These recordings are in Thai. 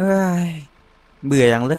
เฮ้ยเบื่ออย่างเลย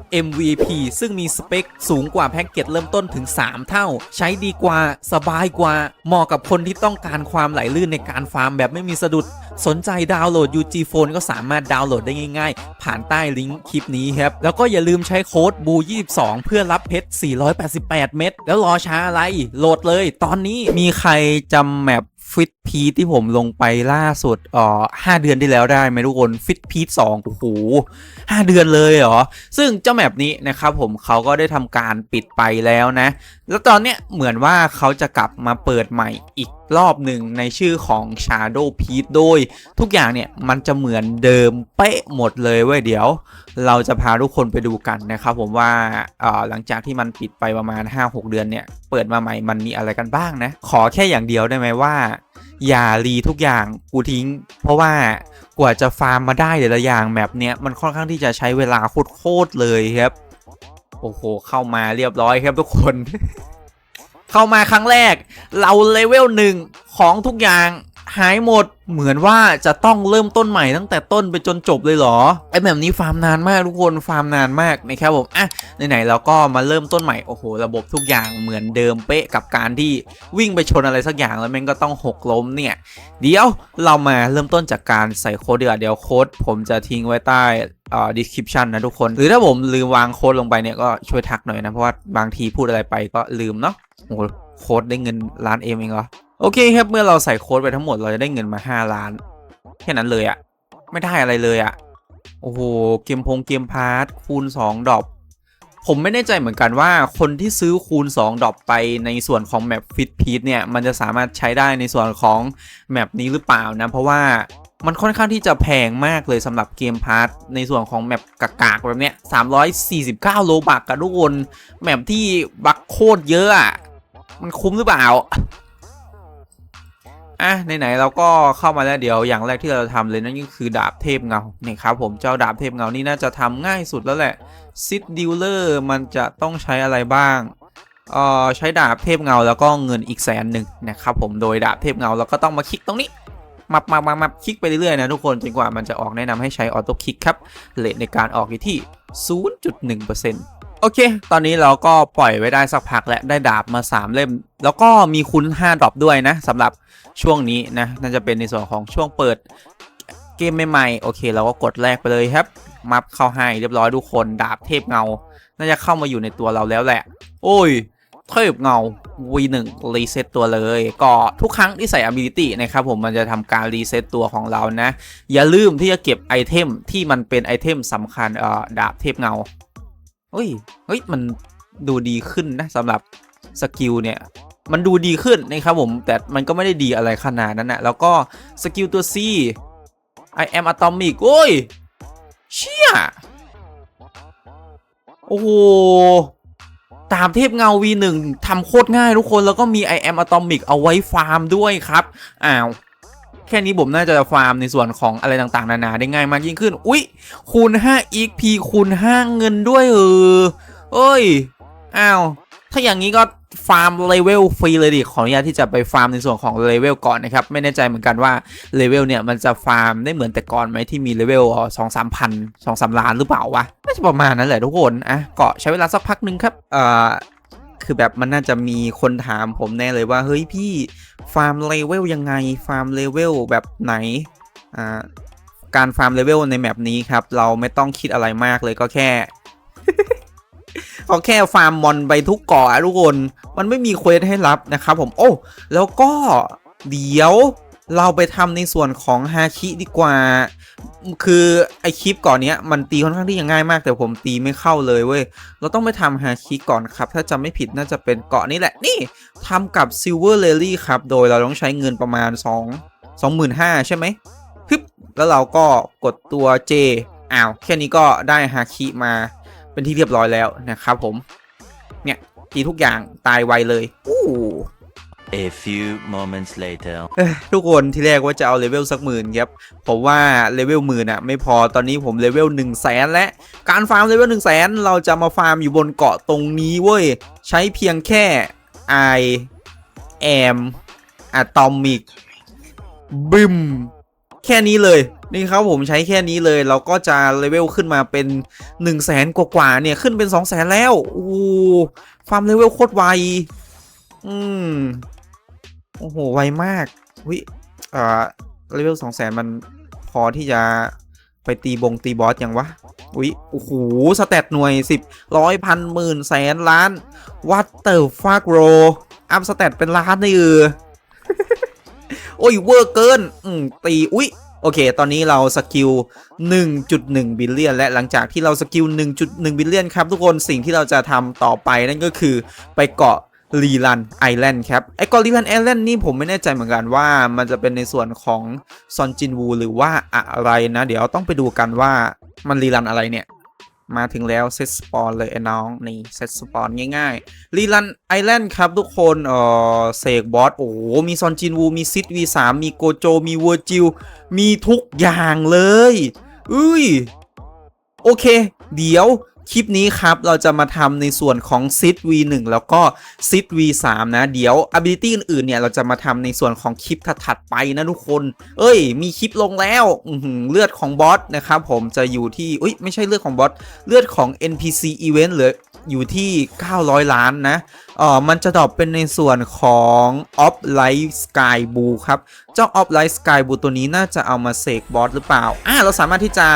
MVP ซึ่งมีสเปคสูงกว่าแพ็กเกจเริ่มต้นถึง 3 เท่า ใช้ดีกว่าสบายกว่า เหมาะกับคนที่ต้องการความไหลลื่นในการฟาร์มแบบไม่มีสะดุด สนใจดาวน์โหลด UG Phone ก็สามารถดาวน์โหลดได้ง่ายๆ ผ่านใต้ลิงก์คลิปนี้ครับ แล้วก็อย่าลืมใช้โค้ด BU22 เพื่อรับเพชร 488 เม็ดแล้วรอช้าอะไร โหลดเลย ตอนนี้มีใครจำแมป ฟิตพีที่ผมลงไปล่าสุดอ่อห้าเดือนที่แล้วได้ไหมทุกคนฟิตพีทสองโอ้โหห้าเดือนเลยเหรอ ซึ่งเจ้าแมปนี้นะครับผมเขาก็ได้ทำการปิดไปแล้วนะ แล้วตอนเนี้ยเหมือนว่าเขาจะกลับมาเปิดใหม่อีกรอบหนึ่งในชื่อของ Shadow p e a t โดย ทุกอย่างเนี่ยมันจะเหมือนเดิมเป๊ะหมดเลยเว้ยเดี๋ยว เราจะพาทุกคนไปดูกันนะครับผมว่าหลังจากที่มันปิดไปประมาณ 5-6 เดือนเนี่ย เปิดมาใหม่มันมีอะไรกันบ้างนะ ขอแค่อย่างเดียวได้ไหมว่า อย่ารีทุกอย่างกูทิ้ง เพราะว่ากว่าจะฟาร์มมาได้แต่ละอย่างแบบเนี้ยมันค่อนข้างที่จะใช้เวลาโคตรเลยครับ โอ้โห เข้ามาเรียบร้อยครับทุกคน เข้ามาครั้งแรก เราเลเวลหนึ่งของทุกอย่าง หายหมด เหมือนว่าจะต้องเริ่มต้นใหม่ตั้งแต่ต้นไปจนจบเลยเหรอไอแบบนี้ฟาร์มนานมากทุกคนฟาร์มนานมากนะครับผมอะไหนๆเราก็มาเริ่มต้นใหม่โอ้โหระบบทุกอย่างเหมือนเดิมเป๊ะกับการที่วิ่งไปชนอะไรสักอย่างแล้วแม่งก็ต้องหกล้มเนี่ยเดี๋ยวเรามาเริ่มต้นจากการใส่โค้ดเดี๋ยวาเดี๋ยวโค้ดผมจะทิ้งไว้ใต้อ่อ description นะทุกคน หรือถ้าผมลืมวางโค้ดลงไปเนี่ยก็ช่วยทักหน่อยนะ เพราะว่าบางทีพูดอะไรไปก็ลืมเนาะโอ้โหโค้ดได้เงินล้านเอ็มเองเหรอ โอเคครับเมื่อเราใส่โค้ดไปทั้งหมดเราจะได้เงินมา 5 ล้าน แค่นั้นเลยอะไม่ได้อะไรเลยอะโอ้โหเกมพงเกมพาร์ทคูณ 2 ดอปผมไม่แน่ใจเหมือนกันว่าคนที่ซื้อคูณ 2 ดอปไปในส่วนของแมปฟิตพีทเนี่ยมันจะสามารถใช้ได้ในส่วนของแมปนี้หรือเปล่านะ เพราะว่ามันค่อนข้างที่จะแพงมากเลยสำหรับเกมพาร์ทในส่วนของแมปกากๆแบบเนี้ย349 โลบักกับทุกคนแมปที่บักโคตรเยอะอะมันคุ้มหรือเปล่า อะไหนๆเราก็เข้ามาแล้วเดี๋ยวอย่างแรกที่เราจะทำเลยนั่นก็คือดาบเทพเงาเนี่ยครับผมเจ้าดาบเทพเงานี่น่าจะทำง่ายสุดแล้วแหละซิดดิวเลอร์มันจะต้องใช้อะไรบ้างเอ่อใช้ดาบเทพเงาแล้วก็เงินอีกแสนหนึ่งนะครับผมโดยดาบเทพเงาเราก็ต้องมาคลิกตรงนี้มับมับมับมบคลิกไปเรื่อยๆนะทุกคนจนกว่ามันจะออกแนะนำให้ใช้ออโต้คลิกครับเลทในการออกอยู่ที่ 0.1% โอเค ตอนนี้เราก็ปล่อยไว้ได้สักพักและได้ดาบมา 3 เล่ม แล้วก็มีคุณ5ดรอปด้วยนะสำหรับช่วงนี้นะ น่าจะเป็นในส่วนของช่วงเปิดเกมใหม่ๆ โอเค เราก็กดแรกไปเลยครับ มับเข้าให้เรียบร้อยทุกคนดาบเทพเงา น่าจะเข้ามาอยู่ในตัวเราแล้วแหละ โอ้ย เทพเงา V1 รีเซ็ตตัวเลย ก็ทุกครั้งที่ใส่ ability นะครับผมมันจะทำการรีเซ็ตตัวของเรานะ อย่าลืมที่จะเก็บไอเทมที่มันเป็นไอเทมสำคัญเอ่อดาบเทพเงา เฮ้ย เฮ้ย มันดูดีขึ้นนะสำหรับสกิลเนี่ย มันดูดีขึ้นนะครับผม แต่มันก็ไม่ได้ดีอะไรขนาดนั้นนะแล้วก็สกิลตัว C I am atomic โอ้ย เชี่ย โอ้โห ตามเทพเงา V1 ทำโคตรง่ายทุกคน แล้วก็มี I am atomic เอาไว้ฟาร์มด้วยครับ อ้าว แค่นี้ผมน่าจะฟาร์มในส่วนของอะไรต่างๆ นานาได้ง่ายมากยิ่งขึ้น อุ๊ย คูณ5 XP คูณ 5 เงินด้วยเออเอ้ย อ้าว ถ้าอย่างนี้ก็ฟาร์มเลเวลฟรีเลยดิ ขออนุญาตที่จะไปฟาร์มในส่วนของเลเวลก่อนนะครับ ไม่แน่ใจเหมือนกันว่าเลเวลเนี่ยมันจะฟาร์มได้เหมือนแต่ก่อนไหมที่มีเลเวลสองสามพันสองสามล้านหรือเปล่าวะน่าจะประมาณนั้นแหละทุกคน อะก็ใช้เวลาสักพักหนึ่งครับ เอ่อ คือแบบมันน่าจะมีคนถามผมแน่เลยว่า เฮ้ยพี่ฟาร์มเลเวลยังไง ฟาร์มเลเวลแบบไหนอ่าการฟาร์มเลเวลในแมปนี้ครับ เราไม่ต้องคิดอะไรมากเลยก็แค่ก็แค่ฟาร์มมอนไปทุกเกาะอะทุกคน มันไม่มีเควสให้รับนะครับผม โอ้ แล้วก็เดี๋ยว เราไปทำในส่วนของฮาคิดีกว่า คือไอคลิปก่อนเนี้ยมันตีค่อนข้างที่จะง่ายมาก แต่ผมตีไม่เข้าเลยเว้ย เราต้องไปทำฮาคิก่อนครับ ถ้าจำไม่ผิดน่าจะเป็นเกาะนี้แหละ นี่ทำกับ Silver Lily ครับ โดยเราต้องใช้เงินประมาณ 2 25,000 ใช่ไหมฮึบแล้วเราก็กดตัว J อ้าว แค่นี้ก็ได้ฮาคิมาเป็นที่เรียบร้อยแล้วนะครับผม เนี่ยตีทุกอย่างตายไวเลย อู้ A few moments later. ทุกคนที่แรกว่าจะเอาเลเวลสักหมื่นครับผมว่าเลเวลหมื่นอะไม่พอตอนนี้ผมเลเวล1 0 0 0 0แสนและการฟาร์มเลเวล1 0 0 0 0แสนเราจะมาฟาร์มอยู่บนเกาะตรงนี้เว้ย ใช้เพียงแค่ I am atomic บึมแค่นี้เลยนี่ครับผมใช้แค่นี้เลยเราก็จะเลเวลขึ้นมาเป็น1 0 0 0 0แสนกว่าๆเนี่ยขึ้นเป็น2 0 0แสนแล้วโอ้โหฟาร์มเลเวลโคตรไวอืม โอ้โห ไวมากวิอ่อเลเวลสองแสนมันพอที่จะไปตีบงตีบอสยังวะวิโอ้โหสเตตหน่วยสิบร้อยพันหมื่นแสนล้าน วัตเตอร์ฟากโร อัพสเตตเป็นล้านนี่เออโอ้ย เวอร์เกิน อืม ตี อุ๊ยโอเค ตอนนี้เราสกิล 1.1 บิลเลียน และหลังจากที่เราสกิล 1.1 บิลเลียนครับ ทุกคน สิ่งที่เราจะทำต่อไปนั่นก็คือไปเกาะ ลีลันไอแลนด์ครับไอเกาะลีลันไอแลนด์นี่ผมไม่แน่ใจเหมือนกันว่า มันจะเป็นในส่วนของซอนจินวูหรือว่าอะไรนะ เดี๋ยวต้องไปดูกันว่ามันรีลันอะไรเนี่ย มาถึงแล้วเซตสปอนเลยไอ้น้องนี่เซตสปอนง่ายๆรีลันไอแลนด์ครับทุกคนเออเสกบอสโอ้โหมีซอนจินวูมีซิด V3 มีโกโจมีเวอร์จิลมีทุกอย่างเลยอุ้ยโอเค เดี๋ยว คลิปนี้ครับ เราจะมาทำในส่วนของ Sit V1 แล้วก็ Sit V3 นะ เดี๋ยว ability อื่นๆ เนี่ย เราจะมาทำในส่วนของคลิปถัดๆไปนะทุกคน เอ้ย มีคลิปลงแล้วเลือดของบอสนะครับผมจะอยู่ที่อุ้ยไม่ใช่เลือดของบอสเลือดของ NPC event เหลืออยู่ที่ 900 ล้านนะเออมันจะดรอปเป็นในส่วนของ Off Light Sky Blue ครับ เจ้า Off Light Sky Blue ตัวนี้น่าจะเอามาเสกบอสหรือเปล่า อ่าเราสามารถที่จะ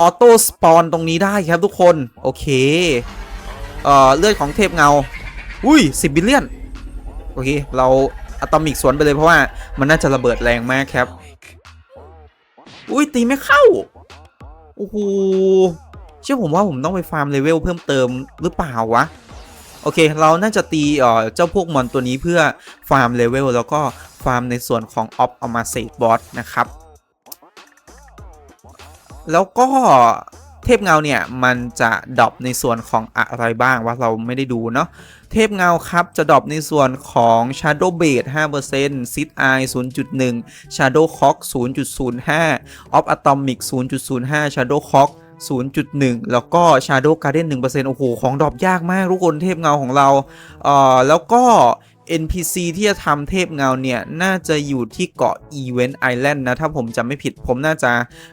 ออโต้สปอนตรงนี้ได้ครับทุกคน โอเค เอ่อ เลือดของเทพเงา อุ้ย10บิลเลียน โอเค เราอะตอมิกสวนไปเลยเพราะว่ามันน่าจะระเบิดแรงมากครับ อุ้ยตีไม่เข้า โอ้โห เชื่อผมว่าผมต้องไปฟาร์มเลเวลเพิ่มเติมหรือเปล่าวะ โอเค เราน่าจะตีเอ่อเจ้าพวกมอนตัวนี้เพื่อฟาร์มเลเวลแล้วก็ฟาร์มในส่วนของออฟเอามาเซกบอสนะครับ แล้วก็เทพเงาเนี่ยมันจะดรอปในส่วนของอะไรบ้างว่าเราไม่ได้ดูเนาะเทพเงาครับจะดรอปในส่วนของ Shadow b a d 5% Sid Eye 0.1 Shadow Cock 0.05 Off Atomic 0.05 Shadow Cock 0.1 แล้วก็ Shadow Garden 1%โอ้โห ของดรอปยากมากทุกคนเทพเงาของเราเอ่อแล้วก็ NPC ที่จะทำเทพเงาเนี่ย น่าจะอยู่ที่เกาะ Event Island นะ ถ้าผมจำไม่ผิดผมน่าจะ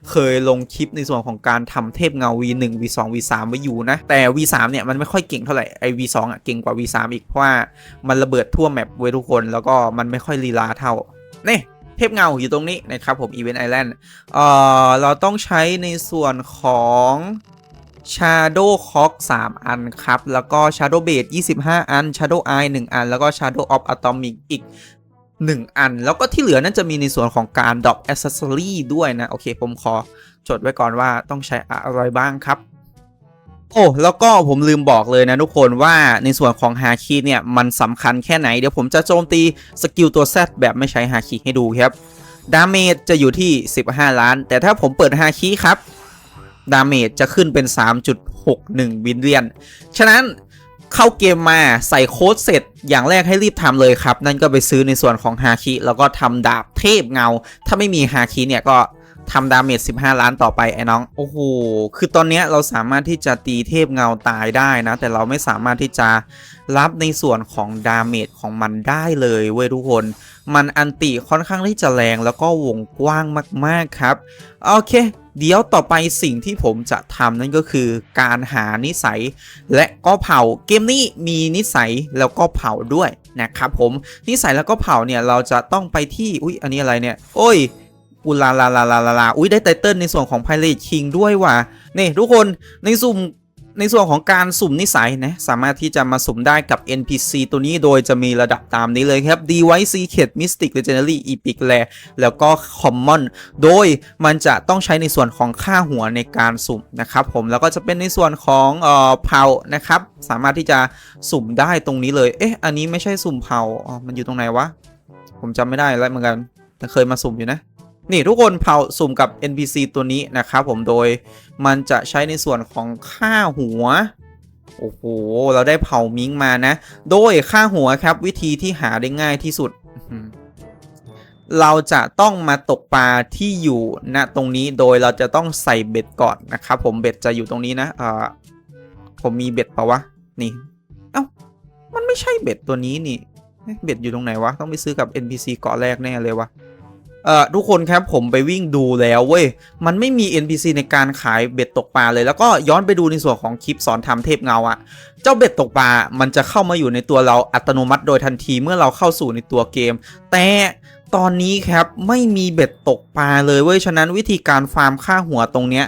เคยลงคลิปในส่วนของการทำเทพเงา V1 V2 V3 ไว้อยู่นะ แต่ V3 เนี่ยมันไม่ค่อยเก่งเท่าไหร่ไอ V2 อะเก่งกว่า V3 อีก เพราะว่ามันระเบิดทั่วแมปเว้ทุกคนแล้วก็มันไม่ค่อยลีลาเท่านี่เทพเงาอยู่ตรงนี้นะครับผม Event Island เอ่อเราต้องใช้ในส่วนของ Shadow Cock 3 อันครับ แล้วก็ Shadow Blade 25 อัน Shadow Eye 1 อัน แล้วก็ Shadow of Atomic อีก 1 อัน แล้วก็ที่เหลือนั่นจะมีในส่วนของการ Drop Accessory ด้วยนะ โอเค ผมขอจดไว้ก่อนว่าต้องใช้อะไรบ้างครับ โอ้ แล้วก็ผมลืมบอกเลยนะทุกคนว่าในส่วนของฮาคิเนี่ย มันสำคัญแค่ไหน เดี๋ยวผมจะโจมตีสกิลตัว Z แบบไม่ใช้ฮาคิให้ดูครับดาเมจจะอยู่ที่ 15 ล้าน แต่ถ้าผมเปิดฮาคิครับ ดาเมจจะขึ้นเป็น 3.61 บิลเลียน ฉะนั้นเข้าเกมมาใส่โค้ดเสร็จอย่างแรกให้รีบทำเลยครับ นั่นก็ไปซื้อในส่วนของฮาคิแล้วก็ทำดาบเทพเงา ถ้าไม่มีฮาคิเนี่ยก็ทำดาเมจ 15 ล้านต่อไปไอ้น้อง โอ้โห คือตอนนี้เราสามารถที่จะตีเทพเงาตายได้นะ แต่เราไม่สามารถที่จะรับในส่วนของดาเมจของมันได้เลยเว้ยทุกคน มันอันติค่อนข้างที่จะแรงแล้วก็วงกว้างมากๆครับ โอเคเดี๋ยวต่อไปสิ่งที่ผมจะทำนั่นก็คือการหานิสัย และก็เผาเกมนี้มีนิสัยแล้วก็เผาด้วยนะครับผมนิสัยแล้วก็เผาเนี่ยเราจะต้องไปที่อุ๊ยอันนี้อะไรเนี่ยโอ้ยอุลาลาลาลาลาอุ้ยได้ไตเติลในส่วนของ Pirate King ด้วยว่ะนี่ทุกคนในสุ่ม ในส่วนของการสุ่มนิสัยนะสามารถที่จะมาสุ่มได้กับ NPC ตัวนี้โดยจะมีระดับตามนี้เลยครับ d w i c e Secret Mystic Legendary Epic Rare แล้วก็ Common โดยมันจะต้องใช้ในส่วนของค่าหัวในการสุ่มนะครับผมแล้วก็จะเป็นในส่วนของเอ่อเผานะครับ สามารถที่จะสุ่มได้ตรงนี้เลย เอ๊ะ อันนี้ไม่ใช่สุ่มเผาอ๋อมันอยู่ตรงไหนวะ ผมจำไม่ได้แล้วเหมือนกันแต่เคยมาสุ่มอยู่นะ นี่ทุกคนเผาสุ่มกับ NPC ตัวนี้นะครับผมโดยมันจะใช้ในส่วนของค่าหัว โอ้โห เราได้เผามิงมานะ โดยค่าหัวครับวิธีที่หาได้ง่ายที่สุด เราจะต้องมาตกปลาที่อยู่ณตรงนี้โดยเราจะต้องใส่เบ็ดก่อนนะครับผมเบ็ดจะอยู่ตรงนี้นะเออผมมีเบ็ดปะวะ นี่ เอ้า มันไม่ใช่เบ็ดตัวนี้นี่เอ๊ะเบ็ดอยู่ตรงไหนวะ ต้องไปซื้อกับ NPC เกาะแรกแน่เลยวะ เอ่อทุกคนครับผมไปวิ่งดูแล้วเว้ย มันไม่มี NPC ในการขายเบ็ดตกปลาเลย แล้วก็ย้อนไปดูในส่วนของคลิปสอนทำเทพเงาอะเจ้าเบ็ดตกปลา มันจะเข้ามาอยู่ในตัวเราอัตโนมัติโดยทันทีเมื่อเราเข้าสู่ในตัวเกม แต่ตอนนี้ครับไม่มีเบ็ดตกปลาเลยเว้ย ฉะนั้นวิธีการฟาร์มค่าหัวตรงเนี้ย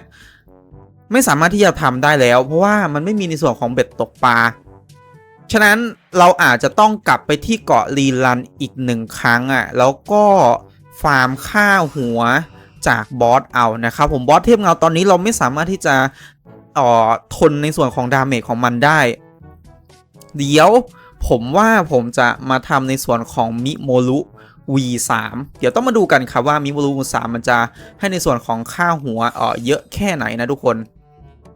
ไม่สามารถที่จะทำได้แล้ว เพราะว่ามันไม่มีในส่วนของเบ็ดตกปลา ฉะนั้นเราอาจจะต้องกลับไปที่เกาะลีลันอีกหนึ่งครั้งอะ่ะ แล้วก็ ฟาร์มค่าหัวจากบอสเอานะครับผมบอสเทพเงาตอนนี้เราไม่สามารถที่จะเอ่อทนในส่วนของดาเมจของมันได้ เดี๋ยวผมว่าผมจะมาทำในส่วนของมิโมรุ V3 เดี๋ยวต้องมาดูกันครับว่ามิโมรุ V3 มันจะให้ในส่วนของค่าหัวเอ่อเยอะแค่ไหนนะทุกคน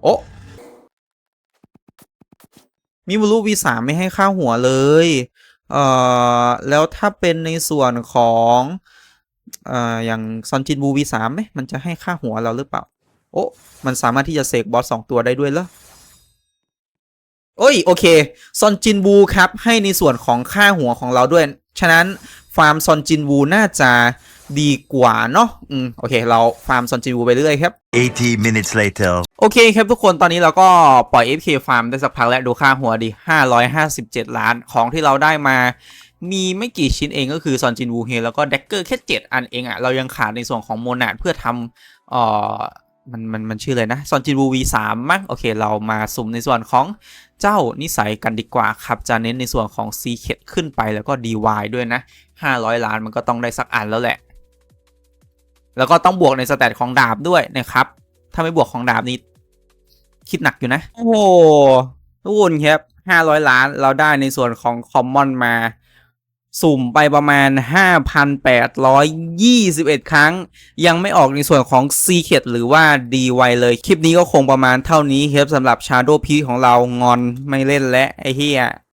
โอ้มิโมรุ V3 ไม่ให้ค่าหัวเลย เอ่อ แล้วถ้าเป็นในส่วนของ เอ่ออย่างซอนจินบู V3 ไหมมันจะให้ค่าหัวเราหรือเปล่า โอ้มันสามารถที่จะเสกบอสสองตัวได้ด้วยเหรอโอ้ยโอเคซอนจินบูครับให้ในส่วนของค่าหัวของเราด้วย ฉะนั้นฟาร์มซอนจินบูน่าจะดีกว่าเนาะอืมโอเค เราฟาร์มซอนจินบูไปเรื่อยครับ80 minutes later. โอเคครับทุกคนตอนนี้เราก็ปล่อย FK Farm ได้สักพักแล้วดูค่าหัวดิ557 ล้านของที่เราได้มา มีไม่กี่ชิ้นเองก็คือซอนจินวูเฮแล้วก็ d ดกเกอร์แค่7อันเองอะเรายังขาดในส่วนของโมนาดเพื่อทำเอ่อมันมันมันชื่ออะไรนะซอนจินวู V3 มั้งโอเค เรามาสุ่มในส่วนของเจ้านิสัยกันดีกว่าครับ จะเน้นในส่วนของ c ีเคขึ้นไปแล้วก็ DY ด้วยนะ 500 ล้านมันก็ต้องได้สักอันแล้วแหละ แล้วก็ต้องบวกในสแตทของดาบด้วยนะครับ ถ้าไม่บวกของดาบนี้ คิดหนักอยู่นะ โอ้โหทุกคนครับ500 ล้านเราได้ในส่วนของคอมมอนมา สุ่มไปประมาณ 5,821 ครั้ง ยังไม่ออกในส่วนของ Secret หรือว่า DY เลย คลิปนี้ก็คงประมาณเท่านี้ครับสำหรับ Shadow p ของเรางอนไม่เล่นและไอ้เฮีย